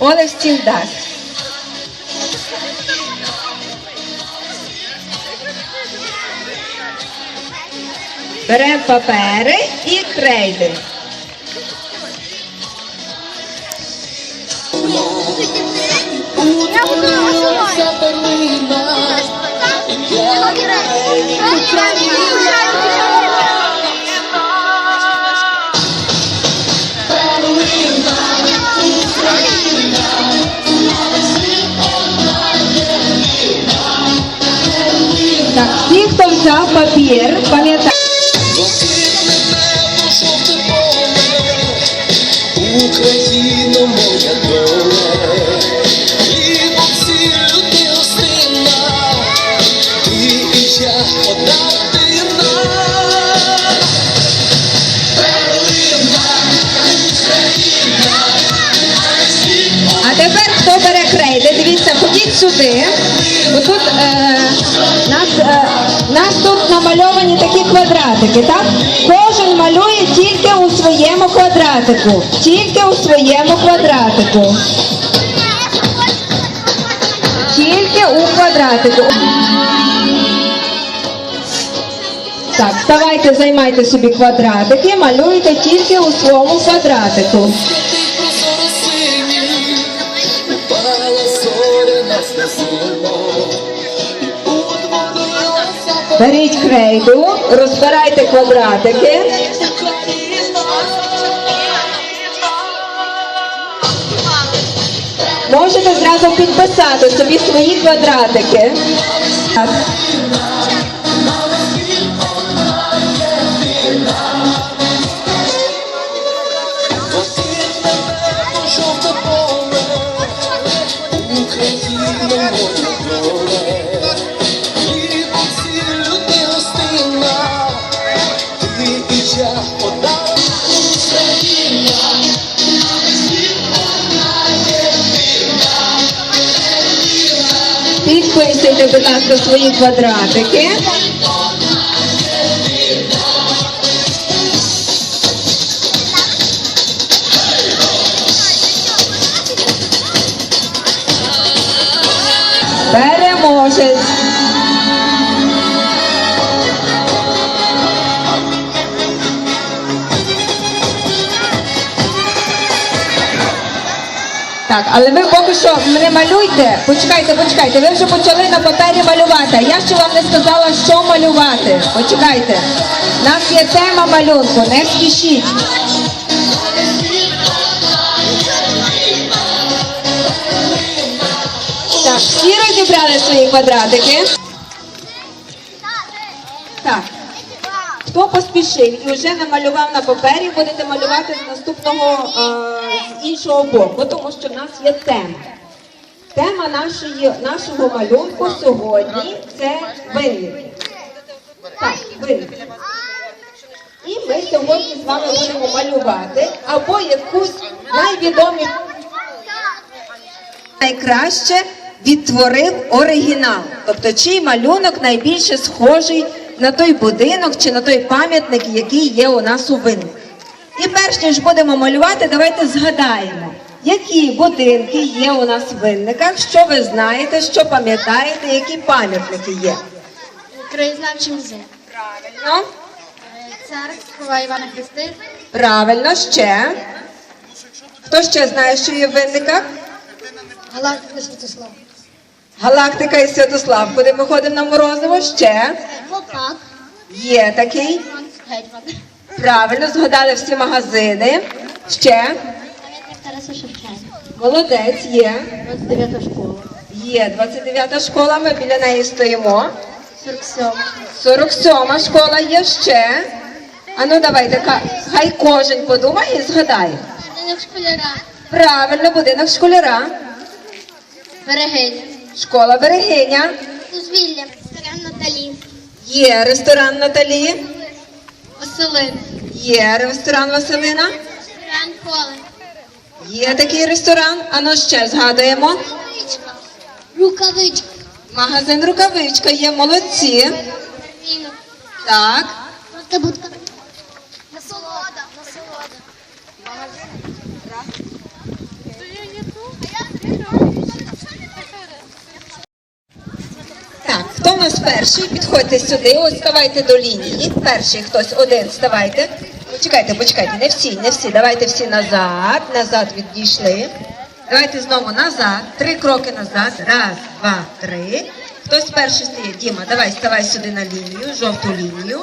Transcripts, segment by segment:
Олег дасть. Беремо папери і крейди. Я буду Так, ті, хто взяв папір, пам'ятайте. Україна моя сюди. Отут е, нас, е, нас тут намальовані такі квадратики, так? Кожен малює тільки у своєму квадратику. Тільки у своєму квадратику. Тільки у квадратику. Так, вставайте, займайте собі квадратики, малюйте тільки у своєму квадратику. Беріть крейду, розбирайте квадратики. Можете зразу підписати собі свої квадратики. Так. Підписуйте, будь ласка, свої квадратики. Так, але ви поки що не малюйте. Почекайте, почекайте. Ви вже почали на папері малювати. Я ще вам не сказала, що малювати. Почекайте. У нас є тема малюнку, не спішіть. Так, всі розібрали свої квадратики. Хто поспішив і вже намалював на папері, будете малювати з наступного е, з іншого боку, тому що в нас є тема. Тема нашої, нашого малюнку сьогодні це винники. Так, винники. І ми сьогодні з вами будемо малювати або якусь найвідомішу найкраще відтворив оригінал. Тобто, чий малюнок найбільше схожий на той будинок чи на той пам'ятник, який є у нас у винних. І перш ніж будемо малювати, давайте згадаємо, які будинки є у нас в винниках, що ви знаєте, що пам'ятаєте, які пам'ятники є. Краєзнавчий музей. Правильно, Церква Івана Хрести. правильно, ще. Хто ще знає, що є в винниках? Галактика Святослав. Галактика і Святослав. Куди ми ходимо на Морозиво? Ще. Гопак. Є такий. Правильно, згадали всі магазини. Ще. Тараса Шевченка. Молодець є. 29 школа. Є 29 школа, ми біля неї стоїмо. 47. 47 школа є ще. А ну давайте, хай кожен подумає і згадає. Будинок школяра. Правильно, будинок школяра, Берегиня. школа берегиня, Дозвілля. Ресторан Наталі. Є ресторан Наталі, Василин. є ресторан Василина, Ресторан Поле. є такий ресторан. А ну ще згадуємо. Рукавичка. Рукавичка. Магазин рукавичка є, молодці. Так. Будка нас перший? Підходьте сюди, ось ставайте до лінії. Перший хтось один, ставайте. Почекайте, почекайте, не всі, не всі. Давайте всі назад, назад відійшли. Давайте знову назад. Три кроки назад. Раз, два, три. Хтось перший стає. Діма, давай, ставай сюди на лінію, жовту лінію.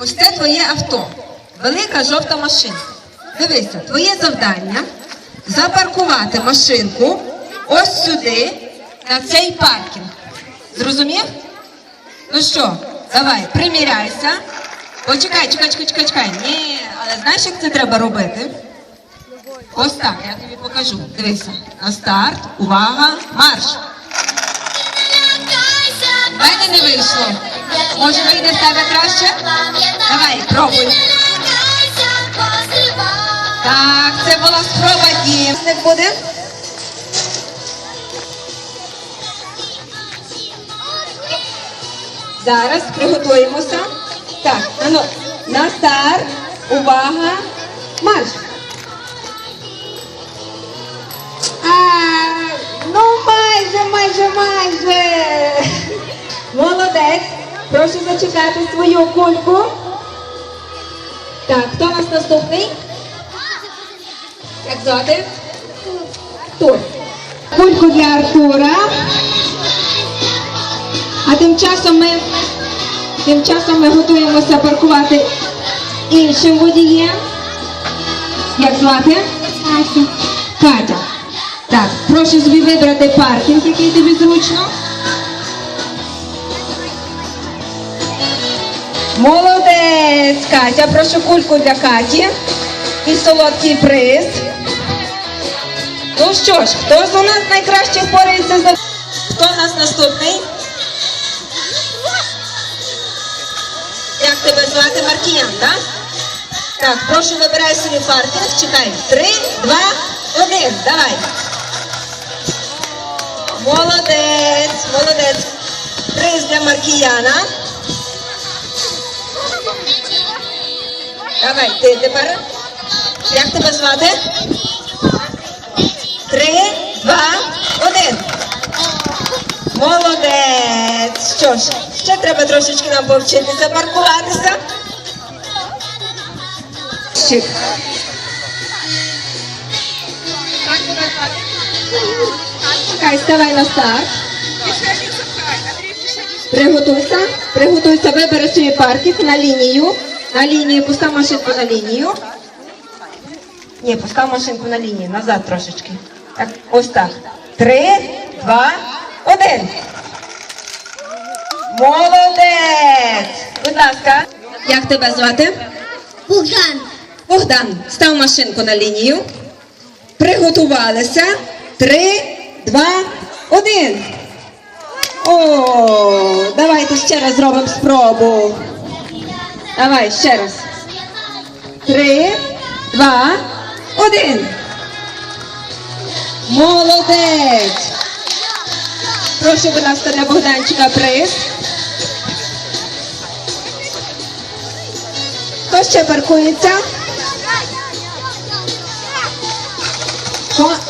Ось це твоє авто. Велика жовта машина. Дивися, твоє завдання запаркувати машинку ось сюди, на цей паркінг. Зрозумів? Ну що, давай, приміряйся. Почекай, чекай, чекай, чекай, чекай. Ні, але знаєш, як це треба робити? Ось так, я тобі покажу. Дивися. На старт, увага, марш. Мене не вийшло. Може вийде в тебе краще? Давай, пробуй. Так, це була спроба дім. Не буде? Зараз приготуємося. Так, ану, на старт, увага, марш. А, ну майже, майже, майже. Молодець. Прошу зачекати свою кульку. Так, хто у нас наступний? Як звати? Артур. Кульку для Артура. А тим часом ми тим часом ми готуємося паркувати іншим водієм. Як звати? Катя. Катя. Так, прошу собі вибрати паркінг, який тобі зручно. Молодець, Катя. Прошу кульку для Каті. І солодкий приз. Ну що ж, хто з у нас найкраще впорається за. Хто у нас наступний? Як тебе звати Маркіян, так? Так, прошу вибирай собі паркінг. Чекай. Три, два, один. Давай. Молодець, молодець. Приз для Маркіяна. Давай, ти тепер. Як тебе звати? Три, два, один. Молодець. Що ж, ще треба трошечки нам повчитися паркуватися. Чекай, ставай на старт. Приготуйся, приготуйся, вибери свій паркінг на лінію. На лінію, постав машинку на лінію. Ні, постав машинку на лінію, назад трошечки. Так, ось так. Три, два, один. Молодець! Будь ласка, як тебе звати? Богдан. Богдан, став машинку на лінію. Приготувалися. Три, два, один. О, давайте ще раз зробимо спробу. Давай ще раз. Три, два, один. Молодець. Прошу, будь ласка, для Богданчика приз. Хто ще паркується?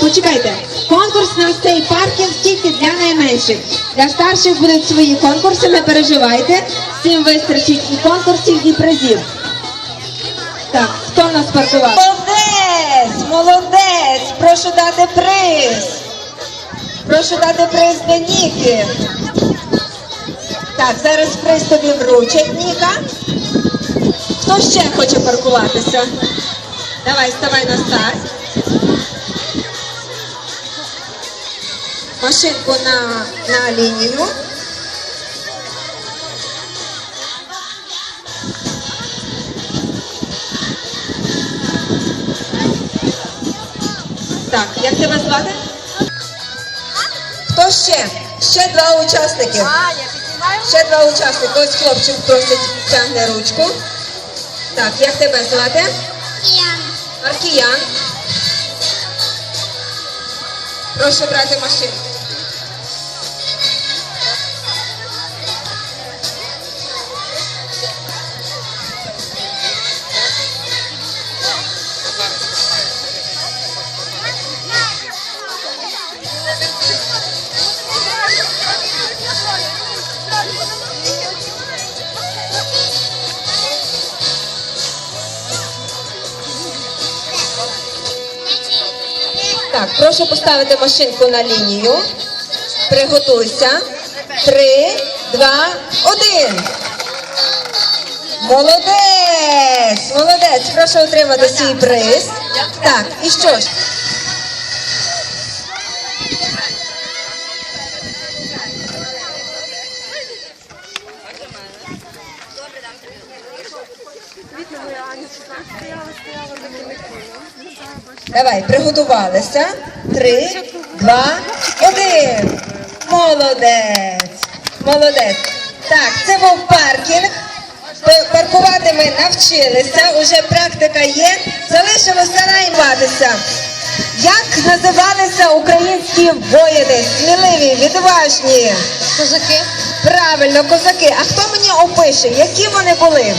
Почекайте, конкурс на цей паркінг тільки для найменших. Для старших будуть свої конкурси, не переживайте. Всім вистачить і конкурсів, і призів. Так, хто в нас паркував? Молодець! Молодець! Прошу дати приз. Прошу дати приз для Ніки. Так, зараз приз тобі вручать, Ніка. Хто ще хоче паркуватися? Давай, ставай на старт. Машинку на, на лінію. Як тебе звати? Хто ще? Ще два учасники. Ще два учасники. Ось хлопчик просить тягне ручку. Так, як тебе звати? Ян. Маркіян. Прошу брати машину. Так, прошу поставити машинку на лінію. Приготуйся. Три, два, один. Молодець! Молодець! Прошу отримати свій приз. Так, і що ж? Давай, приготувалися. Три, два, один. Молодець. Молодець. Так, це був паркінг. Паркувати ми навчилися, уже практика є. Залишилося найматися. Як називалися українські воїни? Сміливі, відважні. Козаки. Правильно, козаки. А хто мені опише, які вони були?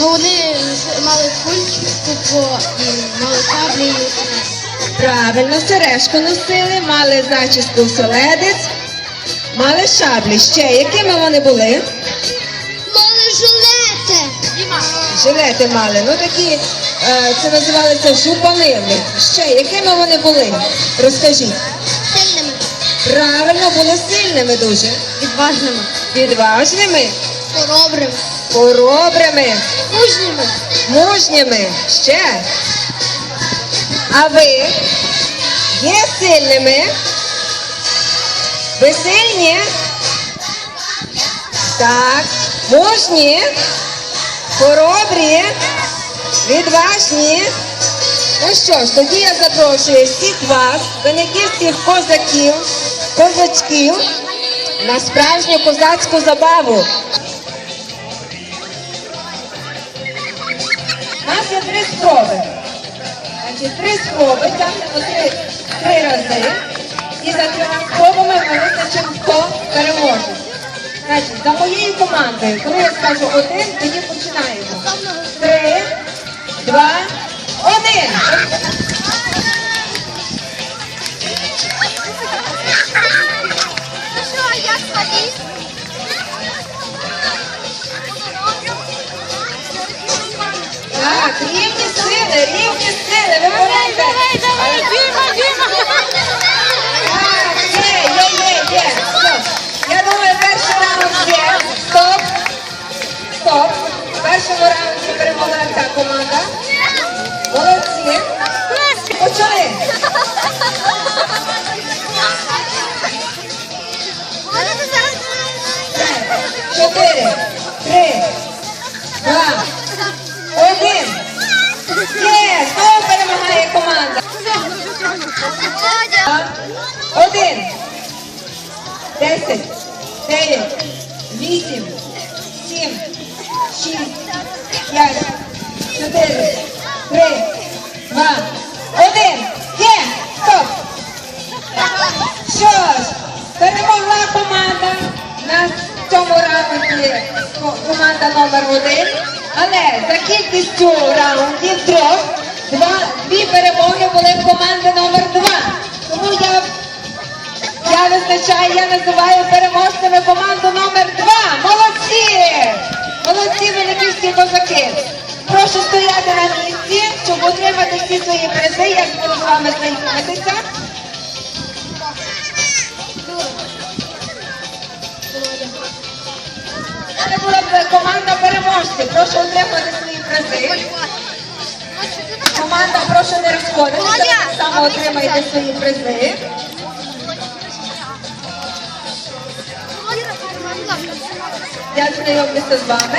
Ну вони мали кульки, типу, і мали каблі і Правильно, сережку носили, мали зачіску селедець, мали шаблі. Ще якими вони були? Мали жилети. Жилети мали. Ну такі, е, це називалося жупанини. Ще якими вони були? Розкажіть. Сильними. Правильно, були сильними дуже. Відважними. Відважними, Хоробрими. хоробрими, Мужніми. мужніми. Ще. А ви є сильними? Ви сильні? Так. Мужні, хоробрі, відважні. Ну що ж, тоді я запрошую всіх вас, виниківських козаків, козачків, на справжню козацьку забаву. У нас є три спроби. Значить, три спроби, тягнемо три, три рази. І за трьома спробами ми визначимо, хто переможе. Значить, за моєю командою, коли я скажу один, тоді починаємо. Три, два, Так, рівні сили, рівні сили, ви Один. Десять. Дев'ять. Вісім. Сім. Шість. П'ять. Чотири. Три. Два. Один. Є. Стоп. Що ж, перемогла команда на цьому раунді ко- команда номер один. Але за кількістю раундів трьох, два, дві перемоги були в команди номер два. Тому я, я визначаю, я називаю переможцями команду номер два. Молодці! Молодці великівські козаки! Прошу стояти на місці, щоб отримати всі свої призи. Я буду з вами знайомитися. Це була команда переможців. Прошу отримати свої призи. Команда, прошу не розходитися. Так само отримаєте свої призи. Я знайомлюся з вами.